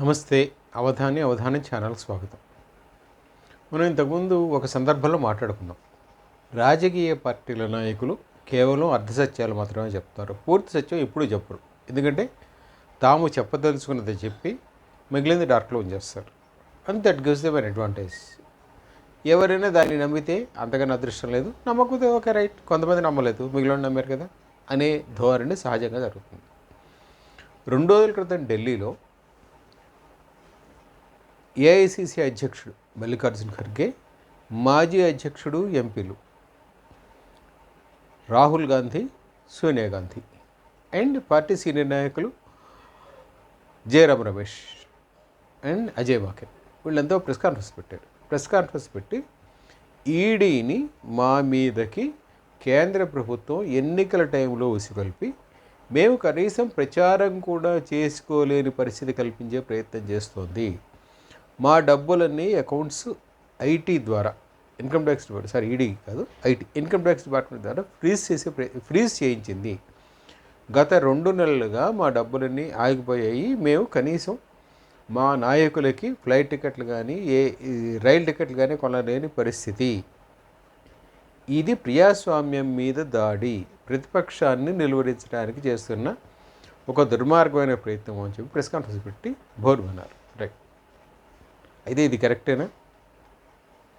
నమస్తే అవధాని అవధాని ఛానల్కి స్వాగతం. మనం ఇంతకుముందు ఒక సందర్భంలో మాట్లాడుకున్నాం. రాజకీయ పార్టీల నాయకులు కేవలం అర్ధసత్యాలు మాత్రమే చెప్తారు. పూర్తి సత్యం ఎప్పుడూ చెప్పరు. ఎందుకంటే తాము చెప్పదలుచుకున్నది చెప్పి మిగిలింది డార్క్లో ఉంచేస్తారు. And that gives them an advantage ఎవరైనా దాన్ని నమ్మితే అంతగానో అదృష్టం లేదు. నమ్మకపోతే ఓకే రైట్. కొంతమంది నమ్మలేదు. మిగిలిన నమ్మారు కదా అనే ధోరణి సహజంగా జరుగుతుంది. రెండు రోజుల క్రితం ఢిల్లీలో ఏఐసిసి అధ్యక్షుడు మల్లికార్జున్ ఖర్గే మాజీ అధ్యక్షుడు ఎంపీలు Rahul Gandhi Sonia Gandhi and party senior నాయకులు జయరామ్ రమేష్ అండ్ అజయ్ మాకెన్ వీళ్ళంతా ప్రెస్ కాన్ఫరెన్స్ పెట్టారు. ప్రెస్ కాన్ఫరెన్స్ పెట్టి ఈడీని మా మీదకి కేంద్ర ప్రభుత్వం ఎన్నికల టైంలో ఉసిగొల్పి మేము కనీసం ప్రచారం కూడా చేసుకోలేని పరిస్థితి కల్పించే ప్రయత్నం చేస్తోంది. మా డబ్బులన్నీ అకౌంట్స్ ఐటీ ద్వారా income tax department sorry ED కాదు ఐటీ ఇన్కమ్ ట్యాక్స్ డిపార్ట్మెంట్ ద్వారా ఫ్రీజ్ చేసే ప్ర- ఫ్రీజ్ చేయించింది. గత రెండు నెలలుగా మా డబ్బులన్నీ ఆగిపోయాయి. మేము కనీసం మా నాయకులకి ఫ్లైట్ టికెట్లు కానీ ఏ రైలు టికెట్లు కానీ కొనలేని పరిస్థితి. ఇది ప్రజాస్వామ్యం మీద దాడి ప్రతిపక్షాన్ని నిలువరించడానికి చేస్తున్న ఒక దుర్మార్గమైన ప్రయత్నం అని చెప్పి ప్రెస్ కాన్ఫరెన్స్ పెట్టి బోర్డు అన్నారు అయితే ఇది కరెక్టేనా?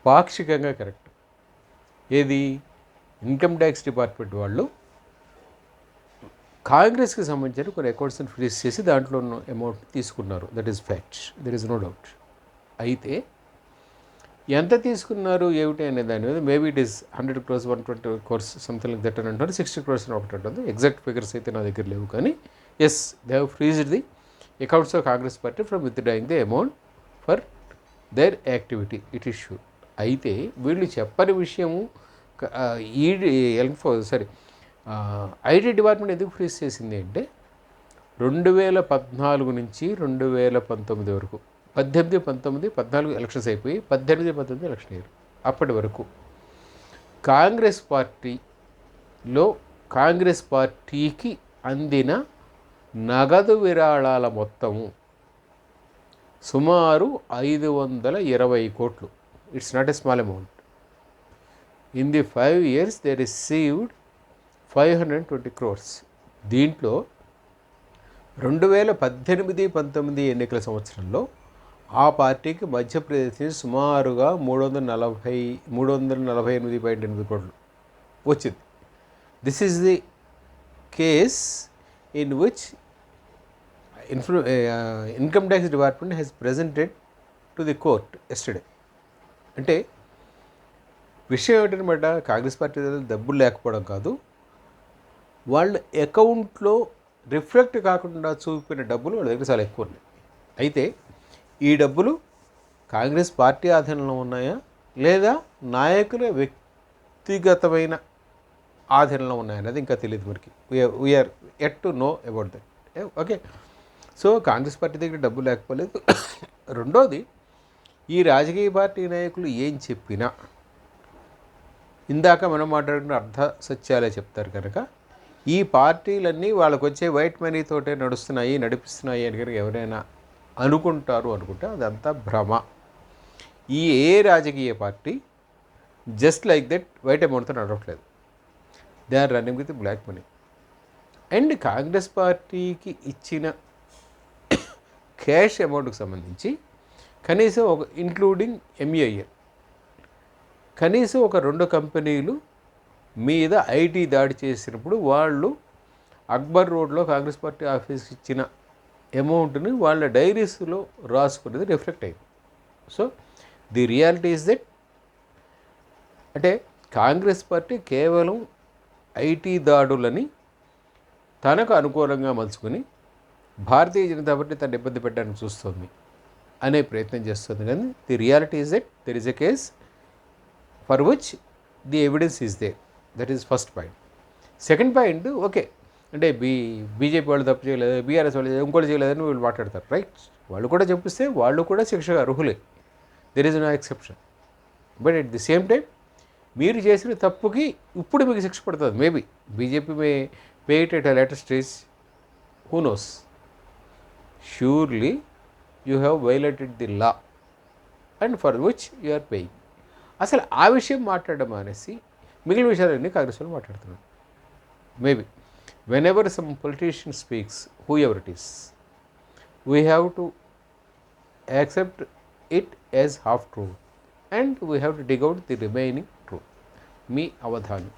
పాక్షికంగా కరెక్ట్. ఏది? ఇన్కమ్ ట్యాక్స్ డిపార్ట్మెంట్ వాళ్ళు కాంగ్రెస్కి సంబంధించిన కొన్ని అకౌంట్స్ని ఫ్రీజ్ చేసి దాంట్లో ఉన్న అమౌంట్ తీసుకున్నారు. That is fact there is no doubt అయితే ఎంత తీసుకున్నారు? ఏమిటి అనే దాని మీద maybe it is hundred crores one twenty crores something like that అని అంటారు సిక్స్టీ క్రోర్స్ అని ఒకటి ఉంటుంది ఎగ్జాక్ట్ ఫిగర్స్ అయితే నా దగ్గర లేవు కానీ yes they have freezed the accounts of Congress party from withdrawing the amount for their activity it issue అయితే వీళ్ళు చెప్పని విషయము క- ఎల్ఫో సారీ ఐటీ డిపార్ట్మెంట్ ఎందుకు ఫ్రీజ్ చేసింది అంటే రెండు వేల పద్నాలుగు నుంచి రెండు వేల పంతొమ్మిది వరకు పద్దెనిమిది పంతొమ్మిది పద్నాలుగు ఎలక్షన్స్ అయిపోయి పద్దెనిమిది పంతొమ్మిది ఎలక్షన్ అయ్యారు అప్పటి వరకు. కాంగ్రెస్ పార్టీలో కాంగ్రెస్ పార్టీకి అందిన నగదు విరాళాల మొత్తము సుమారు ఐదు వందల ఇరవై కోట్లు. It's not a small amount in the five years they received five hundred twenty crores దీంట్లో రెండు వేల పద్దెనిమిది పంతొమ్మిది ఎన్నికల సంవత్సరంలో ఆ పార్టీకి మధ్యప్రదేశ్ నుంచి సుమారుగా మూడు వందల నలభై మూడు వందల నలభై ఎనిమిది పాయింట్ ఎనిమిది కోట్లు వచ్చింది. This is the case in which ఇన్ఫ్లూ income tax department has presented to the court yesterday అంటే విషయం ఏంటనమాట కాంగ్రెస్ పార్టీ దగ్గర డబ్బులు లేకపోవడం కాదు. వాళ్ళ అకౌంట్లో రిఫ్లెక్ట్ కాకుండా చూపిన డబ్బులు వాళ్ళ దగ్గర చాలా ఎక్కువ ఉన్నాయి. అయితే ఈ డబ్బులు కాంగ్రెస్ పార్టీ ఆధీనంలో ఉన్నాయా? లేదా నాయకుల వ్యక్తిగతమైన ఆధీనంలో ఉన్నాయన్నది ఇంకా తెలియదు మనకి. We are at to know about that okay so Congress party దగ్గర డబ్బు లేకపోలేదు. రెండోది ఈ రాజకీయ పార్టీ నాయకులు ఏం చెప్పినా ఇందాక మనం మాట్లాడుకున్న అర్ధ సత్యాలే చెప్తారు కనుక ఈ పార్టీలన్నీ వాళ్ళకు వచ్చే వైట్ మనీతోటే నడుస్తున్నాయి నడిపిస్తున్నాయి అని కనుక ఎవరైనా అనుకుంటారు అనుకుంటే అదంతా భ్రమ. ఈ ఏ రాజకీయ party just like that white అమౌంట్తో నడవట్లేదు. They are running with black money. And Congress పార్టీకి ఇచ్చిన క్యాష్ అమౌంట్కి సంబంధించి కనీసం ఒక ఇంక్లూడింగ్ ఎంఏఎల్ కనీసం ఒక రెండు కంపెనీలు మీద ఐటీ దాడి చేసినప్పుడు వాళ్ళు అక్బర్ రోడ్లో కాంగ్రెస్ పార్టీ ఆఫీస్కి ఇచ్చిన అమౌంట్ని వాళ్ళ డైరీస్లో రాసుకునేది రిఫ్లెక్ట్ అయింది. So the reality is that. అంటే కాంగ్రెస్ పార్టీ కేవలం ఐటీ దాడులని తనకు అనుకూలంగా మలుచుకొని భారతీయ జనతా పార్టీ తను ఇబ్బంది పెట్టడానికి చూస్తుంది అనే ప్రయత్నం చేస్తుంది. కానీ the reality is it there is a case for which the evidence is they that is first point second point okay అంటే బీ బీజేపీ వాళ్ళు తప్పు చేయలేదు బీఆర్ఎస్ వాళ్ళు ఇంకోటి చేయలేదని వీళ్ళు మాట్లాడతారు రైట్ వాళ్ళు కూడా చెప్పిస్తే వాళ్ళు కూడా శిక్ష అర్హులే. There is no exception but at the same time మీరు చేసిన తప్పుకి ఇప్పుడు మీకు శిక్ష పడుతుంది. Maybe BJP may pay it at a later stage who knows surely you have violated the law and for which you are paying అసలు ఆ విషయం మాట్లాడడం అనేసి మిగిలిన విషయాలన్నీ కాంగ్రెస్ వాళ్ళు మాట్లాడుతున్నారు. Maybe whenever some politician speaks whoever it is we have to accept it as half truth and we have to dig out the remaining truth me Avadhanam.